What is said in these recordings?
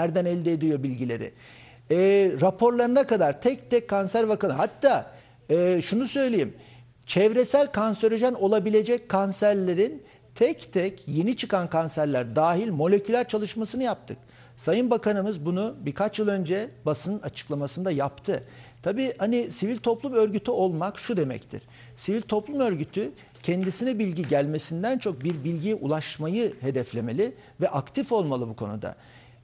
Nereden elde ediyor bilgileri? E, raporlarına kadar tek tek kanser vakaları. Hatta e, şunu söyleyeyim. Çevresel kanserojen olabilecek kanserlerin tek tek yeni çıkan kanserler dahil moleküler çalışmasını yaptık. Sayın Bakanımız bunu birkaç yıl önce basın açıklamasında yaptı. Tabii hani sivil toplum örgütü olmak şu demektir. Sivil toplum örgütü kendisine bilgi gelmesinden çok bir bilgiye ulaşmayı hedeflemeli ve aktif olmalı bu konuda.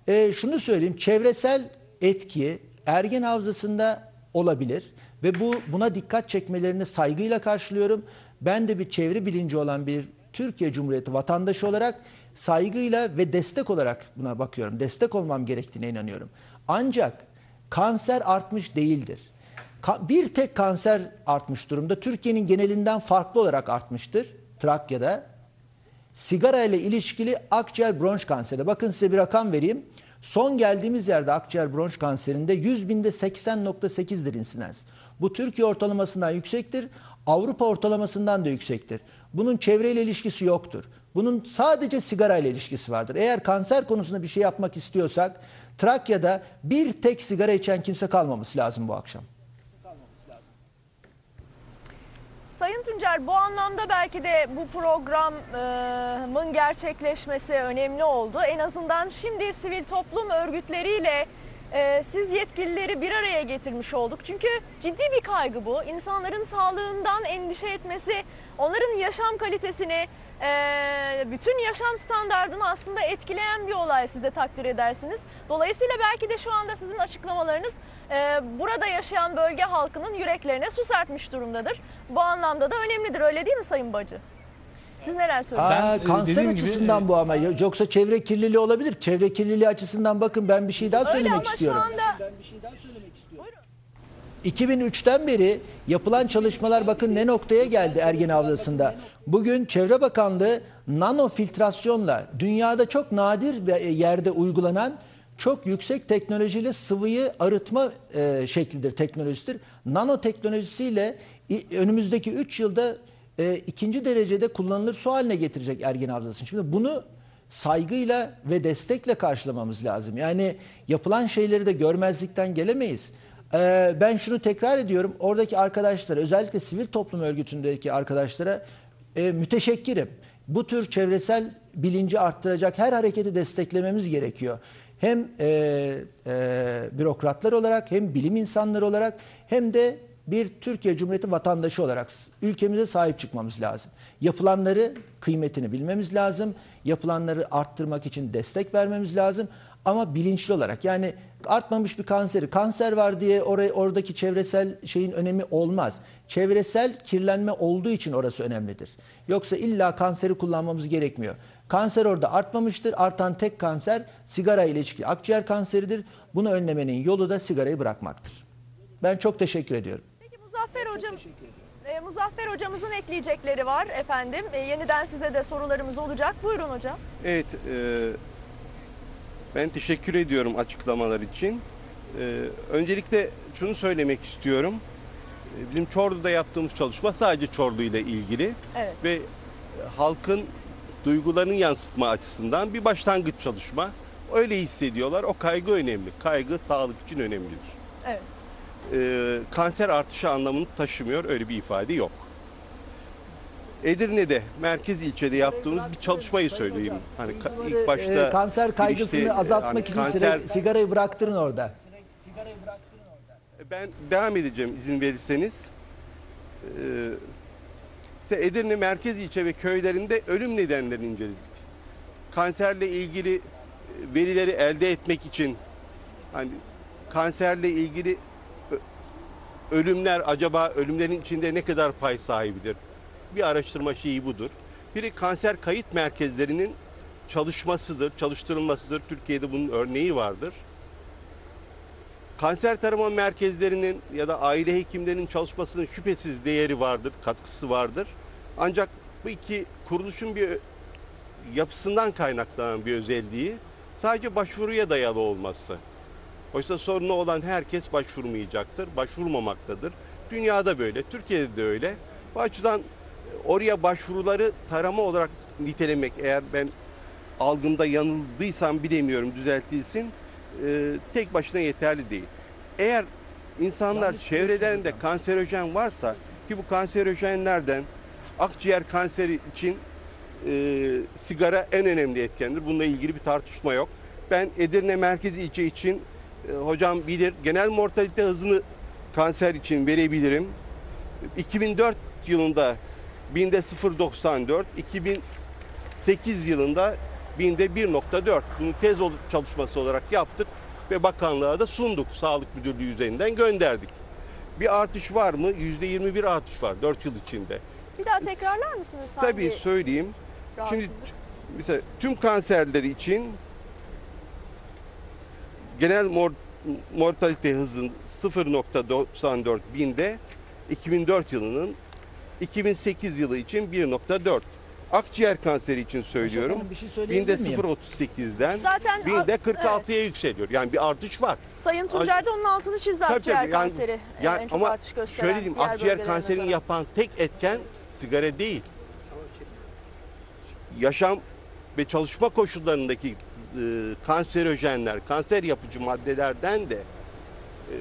Ee, şunu söyleyeyim, çevresel etki ergen havzasında olabilir ve bu buna dikkat çekmelerini saygıyla karşılıyorum. Ben de bir çevre bilinci olan bir Türkiye Cumhuriyeti vatandaşı olarak saygıyla ve destek olarak buna bakıyorum. Destek olmam gerektiğine inanıyorum. Ancak kanser artmış değildir. Ka- Bir tek kanser artmış durumda. Türkiye'nin genelinden farklı olarak artmıştır. Trakya'da. Sigara ile ilişkili akciğer bronş kanseri. Bakın size bir rakam vereyim. Son geldiğimiz yerde akciğer bronş kanserinde 100 binde 80.8'dir insidens. Bu Türkiye ortalamasından yüksektir. Avrupa ortalamasından da yüksektir. Bunun çevreyle ilişkisi yoktur. Bunun sadece sigara ile ilişkisi vardır. Eğer kanser konusunda bir şey yapmak istiyorsak Trakya'da bir tek sigara içen kimse kalmaması lazım bu akşam. Sayın Tuncer bu anlamda belki de bu programın gerçekleşmesi önemli oldu. En azından şimdi sivil toplum örgütleriyle e, siz yetkilileri bir araya getirmiş olduk. Çünkü ciddi bir kaygı bu. İnsanların sağlığından endişe etmesi, onların yaşam kalitesini, e, bütün yaşam standartını aslında etkileyen bir olay siz de takdir edersiniz. Dolayısıyla belki de şu anda sizin açıklamalarınız e, burada yaşayan bölge halkının yüreklerine su serpmiş durumdadır. Bu anlamda da önemlidir öyle değil mi Sayın Bacı? Siz neler söylüyorsunuz? Aa, Ben, e, kanser dediğim gibi, açısından e, bu ama yoksa çevre kirliliği olabilir. Çevre kirliliği açısından bakın ben bir şey daha Öyle söylemek ama istiyorum. şu anda 2003'ten beri yapılan çalışmalar bakın ne noktaya geldi Ergen Avlası'nda. Bugün Çevre Bakanlığı nanofiltrasyonla dünyada çok nadir bir yerde uygulanan çok yüksek teknolojiyle sıvıyı arıtma e, şeklidir, teknolojisidir. Nanoteknolojisiyle i- önümüzdeki 3 yılda e, ikinci derecede kullanılır su haline getirecek Ergen Havzası'nı. Şimdi bunu saygıyla ve destekle karşılamamız lazım. Yani yapılan şeyleri de görmezlikten gelemeyiz. Ee, ben şunu tekrar ediyorum. Oradaki arkadaşlara, özellikle sivil toplum örgütündeki arkadaşlara e, müteşekkirim. Bu tür çevresel bilinci arttıracak her hareketi desteklememiz gerekiyor. Hem e, e, bürokratlar olarak, hem bilim insanları olarak, hem de bir Türkiye Cumhuriyeti vatandaşı olarak ülkemize sahip çıkmamız lazım. Yapılanları kıymetini bilmemiz lazım. Yapılanları arttırmak için destek vermemiz lazım. Ama bilinçli olarak yani artmamış bir kanseri kanser var diye oraya, oradaki çevresel şeyin önemi olmaz. Çevresel kirlenme olduğu için orası önemlidir. Yoksa illa kanseri kullanmamız gerekmiyor. Kanser orada artmamıştır. Artan tek kanser sigara ile ilişkili akciğer kanseridir. Bunu önlemenin yolu da sigarayı bırakmaktır. Ben çok teşekkür ediyorum. Peki Muzaffer Hocam, e, Muzaffer Hocamızın ekleyecekleri var efendim. E, yeniden size de sorularımız olacak. Buyurun hocam. Evet, e, ben teşekkür ediyorum açıklamalar için. E, öncelikle şunu söylemek istiyorum. E, Bizim Çorlu'da yaptığımız çalışma sadece Çorlu ile ilgili Evet. ve e, halkın duygularını yansıtma açısından bir başlangıç çalışma. Öyle hissediyorlar. O kaygı önemli. Kaygı sağlık için önemlidir. Evet. E, kanser artışı anlamını taşımıyor. Öyle bir ifade yok. Edirne'de merkez ilçede yaptığımız bir çalışmayı söyleyeyim. Hani ilk başta Ee, kanser kaygısını girişte, e, azaltmak hani için kanser- sigara- sigarayı bıraktırın orada. ben devam edeceğim izin verirseniz. Ee, Edirne merkez ilçe ve köylerinde ölüm nedenlerini inceledik. Kanserle ilgili e, verileri elde etmek için hani kanserle ilgili ölümler acaba ölümlerin içinde ne kadar pay sahibidir? Bir araştırma şeyi budur. Biri kanser kayıt merkezlerinin çalışmasıdır, çalıştırılmasıdır. Türkiye'de bunun örneği vardır. Kanser tarama merkezlerinin ya da aile hekimlerinin çalışmasının şüphesiz değeri vardır, katkısı vardır. Ancak bu iki kuruluşun bir yapısından kaynaklanan bir özelliği sadece başvuruya dayalı olması. Oysa sorunu olan herkes başvurmayacaktır, başvurmamaktadır. Dünyada böyle, Türkiye'de de öyle. Bu açıdan oraya başvuruları tarama olarak nitelemek eğer ben algımda yanıldıysam bilemiyorum düzeltilsin. e, tek başına yeterli değil. Eğer insanlar çevrelerinde kanserojen varsa ki bu kanserojenlerden akciğer kanseri için e, sigara en önemli etkendir. Bununla ilgili bir tartışma yok. Ben Edirne Merkezi ilçe için e, hocam bilir genel mortalite hızını kanser için verebilirim. 2004 yılında binde 0.94, 2008 yılında binde 1.4. Bunu tez çalışması olarak yaptık ve bakanlığa da sunduk. Sağlık Müdürlüğü üzerinden gönderdik. Bir artış var mı? %21 artış var 4 yıl içinde. Bir daha tekrarlar mısınız? Hangi Tabii söyleyeyim. Şimdi mesela tüm kanserler için genel mor, mortalite hızın 0.94 binde 2004 yılının 2008 yılı için 1.4. Akciğer kanseri için söylüyorum. Hanım, bir şey söyleyebilir Binde miyim? 0.38'den Zaten binde a- 46'ya yükseliyor. Yani bir artış var. Sayın Tuncer de onun altını çizdi Tabii akciğer tabii, yani- kanseri e, yani en çok ama artış gösteren şöyle diyeyim diğer akciğer bölgelere kanserini nazaran. yapan tek etken sigara değil. Yaşam ve çalışma koşullarındaki e, kanserojenler, kanser yapıcı maddelerden de e,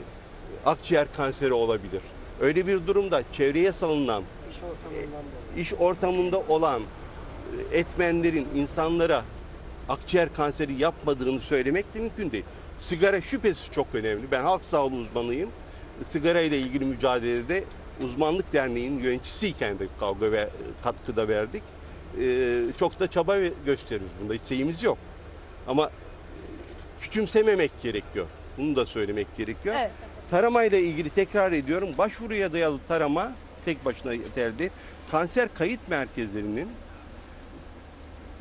akciğer kanseri olabilir. Öyle bir durumda çevreye salınan iş ortamında olan e, etmenlerin insanlara akciğer kanseri yapmadığını söylemek de mümkün değil. Sigara şüphesiz çok önemli. Ben halk sağlığı uzmanıyım. Sigara ile ilgili mücadelede uzmanlık derneğinin yöneticisiyken de kavga ve katkıda verdik. Ee, çok da çaba gösteriyoruz bunda. Hiç şeyimiz yok. Ama e, küçümsememek gerekiyor. Bunu da söylemek gerekiyor. Evet. Taramayla ilgili tekrar ediyorum. Başvuruya dayalı tarama tek başına yeterli. Kanser kayıt merkezlerinin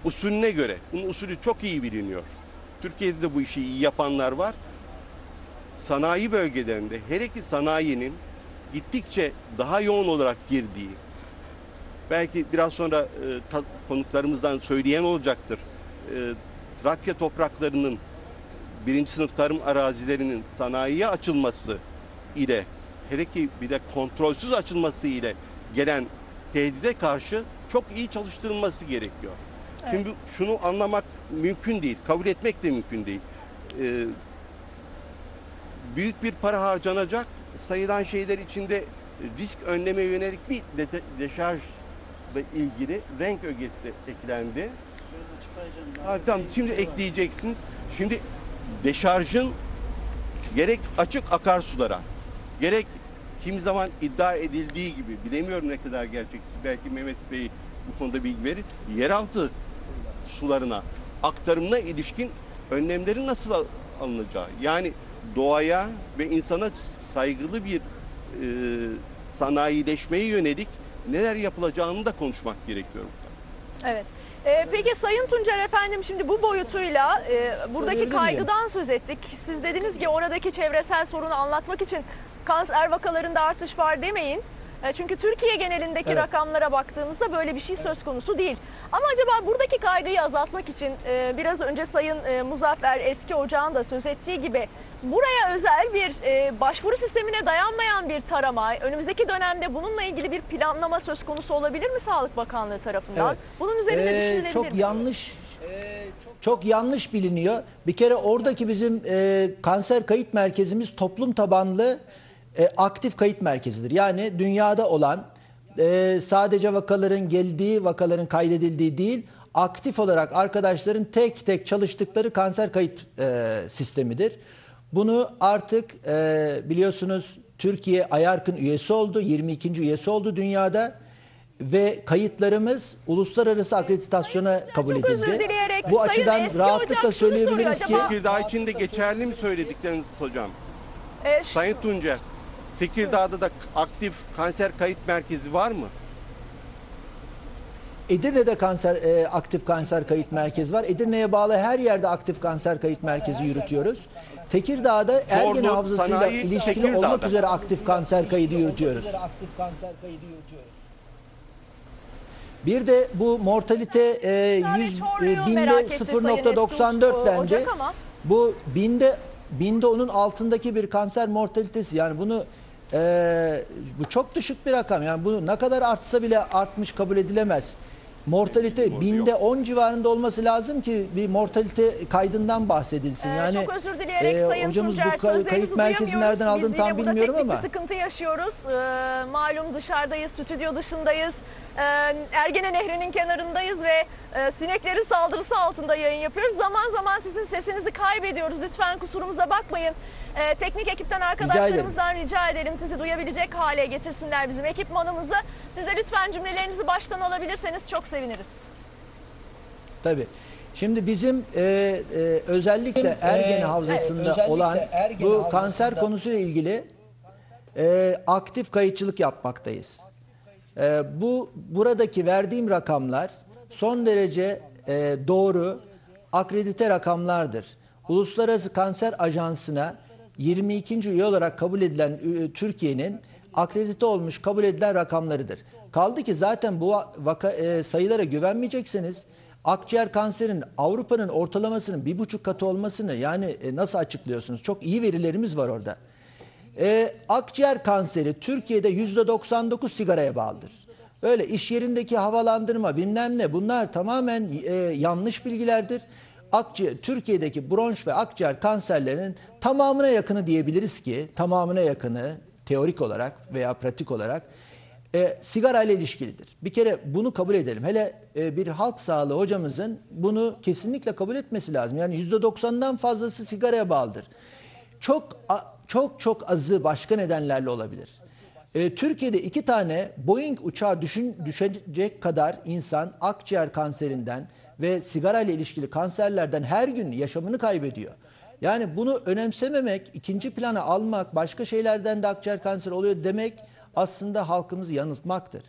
usulüne göre, bunun usulü çok iyi biliniyor. Türkiye'de de bu işi iyi yapanlar var. Sanayi bölgelerinde hele ki sanayinin gittikçe daha yoğun olarak girdiği, belki biraz sonra e, ta- konuklarımızdan söyleyen olacaktır. E, Trakya topraklarının birinci sınıf tarım arazilerinin sanayiye açılması ile hele ki bir de kontrolsüz açılması ile gelen tehdide karşı çok iyi çalıştırılması gerekiyor. Şimdi şunu anlamak mümkün değil, kabul etmek de mümkün değil. Ee, büyük bir para harcanacak, sayılan şeyler içinde risk önleme yönelik bir de- deşarjla ilgili renk ögesi eklendi. Ha, tamam şimdi ekleyeceksiniz. Şimdi deşarjın gerek açık akarsulara gerek kim zaman iddia edildiği gibi bilemiyorum ne kadar gerçekçi belki Mehmet Bey bu konuda bilgi verir. Yeraltı sularına aktarımına ilişkin önlemlerin nasıl al- alınacağı yani doğaya ve insana saygılı bir e, sanayileşmeye yönelik neler yapılacağını da konuşmak gerekiyor. Evet. Ee, peki Sayın Tuncer efendim şimdi bu boyutuyla e, buradaki kaygıdan söz ettik. Siz dediniz ki oradaki çevresel sorunu anlatmak için kanser vakalarında artış var demeyin. E, Çünkü Türkiye genelindeki Evet. rakamlara baktığımızda böyle bir şey söz konusu değil. Ama acaba buradaki kaygıyı azaltmak için e, biraz önce Sayın e, Muzaffer Eski Ocağ'ın da söz ettiği gibi buraya özel bir başvuru sistemine dayanmayan bir tarama, önümüzdeki dönemde bununla ilgili bir planlama söz konusu olabilir mi Sağlık Bakanlığı tarafından? Evet. Bunun üzerinde Ee, düşünülebilir çok mi? yanlış çok yanlış biliniyor. Bir kere oradaki bizim e, kanser kayıt merkezimiz toplum tabanlı e, aktif kayıt merkezidir. Yani dünyada olan e, sadece vakaların geldiği, vakaların kaydedildiği değil, aktif olarak arkadaşların tek tek çalıştıkları kanser kayıt e, sistemidir. Bunu artık e, biliyorsunuz Türkiye AYARK'ın üyesi oldu, 22. üyesi oldu dünyada ve kayıtlarımız uluslararası akreditasyona kabul çok edildi. özür dileyerek Bu Sayın açıdan Eski rahatlıkla şunu söyleyebiliriz ki acaba- Tekirdağ için de geçerli mi söyledikleriniz hocam? E, şu- Sayın Tuncer, Tekirdağ'da da aktif kanser kayıt merkezi var mı? Edirne'de kanser e, aktif kanser kayıt merkezi var. Edirne'ye bağlı her yerde aktif kanser kayıt merkezi yürütüyoruz. Tekirdağ'da ergen Çorlu, hafızasıyla sanayi, ilişkili Tekirdağ'da. olmak üzere aktif kanser kaydı yürütüyoruz. Bir de bu mortalite e, Yani 100 Çorlu'yu e, binde merak etti Sayın Eski 0.94 dendi. Bu binde binde onun altındaki bir kanser mortalitesi. Yani bunu e, bu çok düşük bir rakam. Yani bunu ne kadar artsa bile artmış kabul edilemez. mortalite binde yok. 10 civarında olması lazım ki bir mortalite kaydından bahsedilsin. Ee, yani çok özür dileyerek e, Sayın hocamız Tuncer bu sözlerinizi kayıt merkezi duyamıyoruz. nereden aldığını Biz tam yine burada bilmiyorum teknik ama bir sıkıntı yaşıyoruz. Ee, malum dışarıdayız, stüdyo dışındayız. Ee, Ergene Nehri'nin kenarındayız ve e, sineklerin saldırısı altında yayın yapıyoruz. Zaman zaman sizin sesinizi kaybediyoruz. Lütfen kusurumuza bakmayın. Ee, teknik ekipten arkadaşlarımızdan rica edelim sizi duyabilecek hale getirsinler bizim ekipmanımızı. Siz de lütfen cümlelerinizi baştan alabilirseniz çok seviniriz. Tabii. Şimdi bizim e, e, özellikle Ergene Havzası'nda özellikle olan Ergene bu Havzası'nda- kanser konusuyla ilgili e, aktif kayıtçılık yapmaktayız. E, bu buradaki verdiğim rakamlar son derece e, doğru, akredite rakamlardır. Uluslararası Kanser Ajansı'na 22. üye olarak kabul edilen Türkiye'nin akredite olmuş, kabul edilen rakamlarıdır. Kaldı ki zaten bu vaka, e, sayılara güvenmeyecekseniz akciğer kanserinin Avrupa'nın ortalamasının bir buçuk katı olmasını yani e, nasıl açıklıyorsunuz? Çok iyi verilerimiz var orada. E, akciğer kanseri Türkiye'de yüzde 99 sigaraya bağlıdır. Öyle iş yerindeki havalandırma bilmem ne bunlar tamamen e, yanlış bilgilerdir. Akciğer, Türkiye'deki bronş ve akciğer kanserlerinin tamamına yakını diyebiliriz ki tamamına yakını teorik olarak veya pratik olarak e, sigara ile ilişkilidir. Bir kere bunu kabul edelim. Hele e, bir halk sağlığı hocamızın bunu kesinlikle kabul etmesi lazım. Yani %90'dan fazlası sigaraya bağlıdır. Çok çok çok azı başka nedenlerle olabilir. E, Türkiye'de iki tane Boeing uçağı düşün, düşecek kadar insan akciğer kanserinden ve sigara ile ilişkili kanserlerden her gün yaşamını kaybediyor. Yani bunu önemsememek, ikinci plana almak, başka şeylerden de akciğer kanseri oluyor demek aslında halkımızı yanıltmaktır.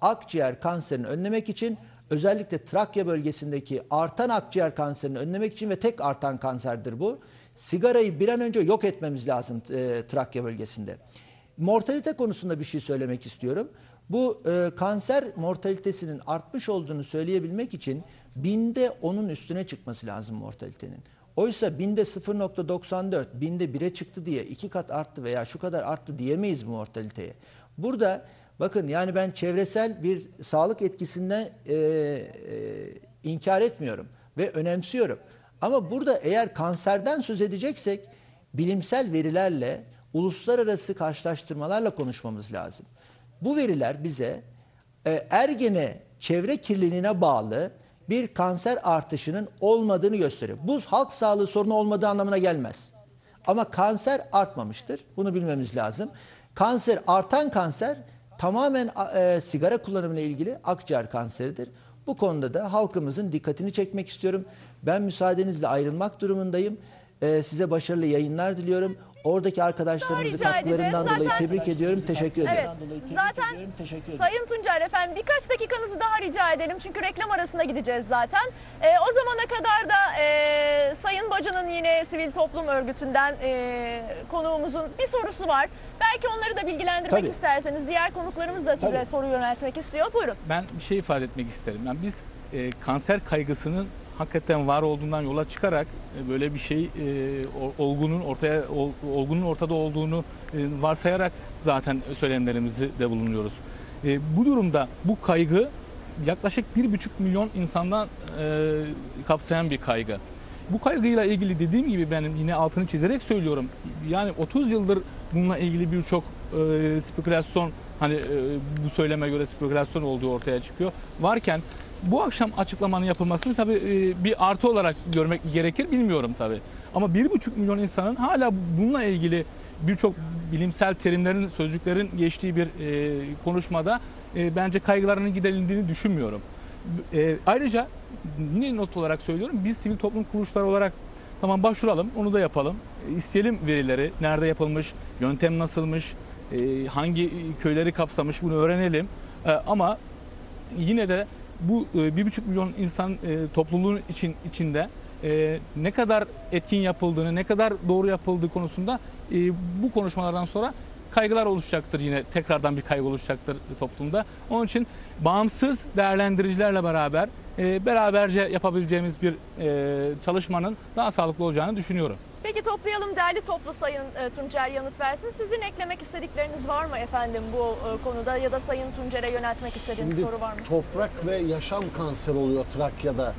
Akciğer kanserini önlemek için özellikle Trakya bölgesindeki artan akciğer kanserini önlemek için ve tek artan kanserdir bu. Sigarayı bir an önce yok etmemiz lazım e, Trakya bölgesinde. Mortalite konusunda bir şey söylemek istiyorum. Bu e, kanser mortalitesinin artmış olduğunu söyleyebilmek için binde onun üstüne çıkması lazım mortalitenin. Oysa binde 0.94, binde 1'e çıktı diye iki kat arttı veya şu kadar arttı diyemeyiz bu mortaliteye. Burada bakın yani ben çevresel bir sağlık etkisinden e, e, inkar etmiyorum ve önemsiyorum. Ama burada eğer kanserden söz edeceksek bilimsel verilerle, uluslararası karşılaştırmalarla konuşmamız lazım. Bu veriler bize e, ergene çevre kirliliğine bağlı bir kanser artışının olmadığını gösteriyor. Bu halk sağlığı sorunu olmadığı anlamına gelmez. Ama kanser artmamıştır. Bunu bilmemiz lazım. Kanser artan kanser tamamen e, sigara kullanımıyla ilgili akciğer kanseridir. Bu konuda da halkımızın dikkatini çekmek istiyorum. Ben müsaadenizle ayrılmak durumundayım. E, size başarılı yayınlar diliyorum. Oradaki arkadaşlarımızı rica edeceğiz. katkılarından dolayı Zaten- tebrik ediyorum. Teşekkür ederim. Evet. Zaten ediyorum, teşekkür ederim. Sayın Tuncer efendim birkaç dakikanızı daha rica edelim. Çünkü reklam arasına gideceğiz zaten. Ee, o zamana kadar da e, Sayın Bacı'nın yine sivil toplum örgütünden e, konuğumuzun bir sorusu var. Belki onları da bilgilendirmek Tabii. isterseniz. Diğer konuklarımız da size Tabii. soru yöneltmek istiyor. Buyurun. Ben bir şey ifade etmek isterim. Yani biz e, kanser kaygısının hakikaten var olduğundan yola çıkarak e, böyle bir şey e, olgunun ortaya ol- olgunun ortada olduğunu e, varsayarak zaten söylemlerimizi de bulunuyoruz. Bu durumda bu kaygı yaklaşık bir buçuk milyon insandan kapsayan bir kaygı. Bu kaygıyla ilgili dediğim gibi benim yine altını çizerek söylüyorum. Yani 30 yıldır bununla ilgili birçok spekülasyon hani bu söyleme göre spekülasyon olduğu ortaya çıkıyor. Varken bu akşam açıklamanın yapılmasını tabii e, bir artı olarak görmek gerekir bilmiyorum tabii. Ama 1,5 milyon insanın hala bununla ilgili birçok bilimsel terimlerin, sözcüklerin geçtiği bir e, konuşmada e, bence kaygılarının giderildiğini düşünmüyorum. Ayrıca yine not olarak söylüyorum biz sivil toplum kuruluşları olarak tamam başvuralım onu da yapalım. E, isteyelim verileri nerede yapılmış, yöntem nasılmış, hangi köyleri kapsamış bunu öğrenelim. Ama yine de bu e, bir buçuk milyon insan e, topluluğun için içinde e, ne kadar etkin yapıldığını, ne kadar doğru yapıldığı konusunda bu konuşmalardan sonra kaygılar oluşacaktır yine tekrardan bir kaygı oluşacaktır toplumda. Onun için bağımsız değerlendiricilerle beraber beraberce yapabileceğimiz bir çalışmanın daha sağlıklı olacağını düşünüyorum. Peki toplayalım değerli toplu Sayın e, Tuncer yanıt versin. Sizin eklemek istedikleriniz var mı efendim bu e, konuda ya da Sayın Tuncer'e yöneltmek istediğiniz Şimdi soru var mı? toprak ve yaşam kanseri oluyor Trakya'da.